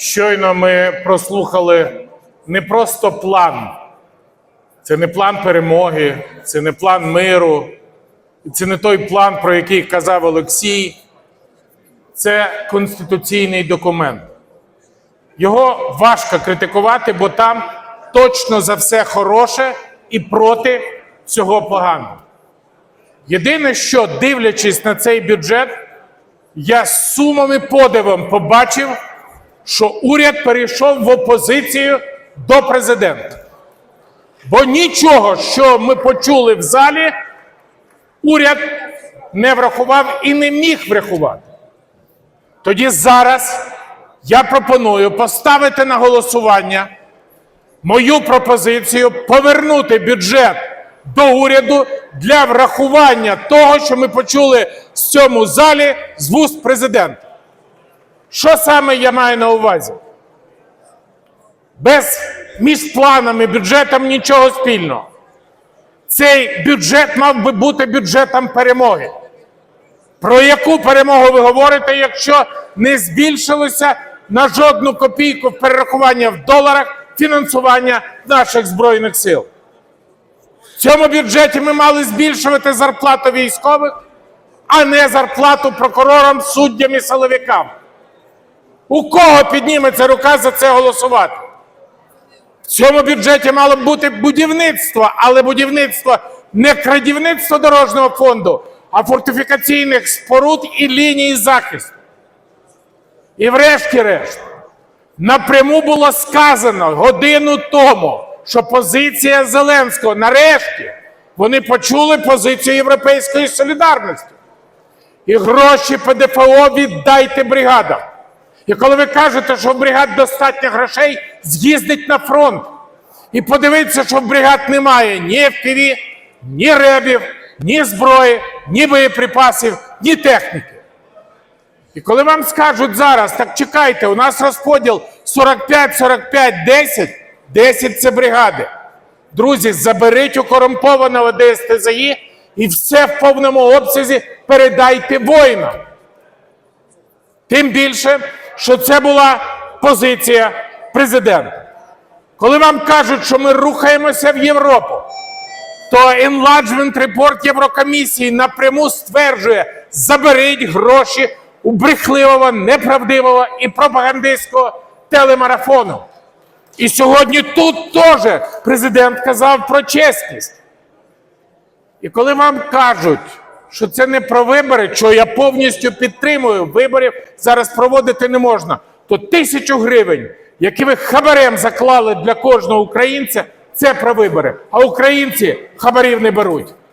Щойно ми прослухали не просто план, це не план перемоги, це не план миру, це не той план, про який казав Олексій. Це конституційний документ. Його важко критикувати, бо там точно за все хороше і проти всього поганого. Єдине, що дивлячись на цей бюджет, я з сумом і подивом побачив, що уряд перейшов в опозицію до президента. Бо нічого, що ми почули в залі, уряд не врахував і не міг врахувати. Тоді зараз я пропоную поставити на голосування мою пропозицію повернути бюджет до уряду для врахування того, що ми почули в цьому залі з вуст президента. Що саме я маю на увазі? Без між планами бюджетом нічого спільного. Цей бюджет мав би бути бюджетом перемоги. Про яку перемогу ви говорите, якщо не збільшилося на жодну копійку перерахування в доларах фінансування наших збройних сил? В цьому бюджеті ми мали збільшувати зарплату військових, а не зарплату прокурорам, суддям і силовикам. У кого підніметься рука за це голосувати? В цьому бюджеті мало б бути будівництво, але будівництво не крадівництво дорожнього фонду, а фортифікаційних споруд і ліній захисту. І врешті-решт, напряму було сказано годину тому, що позиція Зеленського нарешті вони почули позицію Європейської солідарності. І гроші ПДФО віддайте бригадам. І коли ви кажете, що в бригад достатньо грошей, з'їздить на фронт і подивитися, що в бригад немає ні FPV, ні ребів, ні зброї, ні боєприпасів, ні техніки. І коли вам скажуть зараз, так чекайте, у нас розподіл 45, 45, 10, 10 це бригади. Друзі, заберіть у корумпованого ДСТЗІ і все в повному обсязі передайте воїнам. Тим більше, що це була позиція президента. Коли вам кажуть, що ми рухаємося в Європу, то Enlargement Report Єврокомісії напряму стверджує, заберіть гроші у брехливого, неправдивого і пропагандистського телемарафону. І сьогодні тут теж президент казав про чесність. І коли вам кажуть, що це не про вибори, що я повністю підтримую, виборів зараз проводити не можна, то тисячу гривень, які ви хабарем заклали для кожного українця, це про вибори. А українці хабарів не беруть.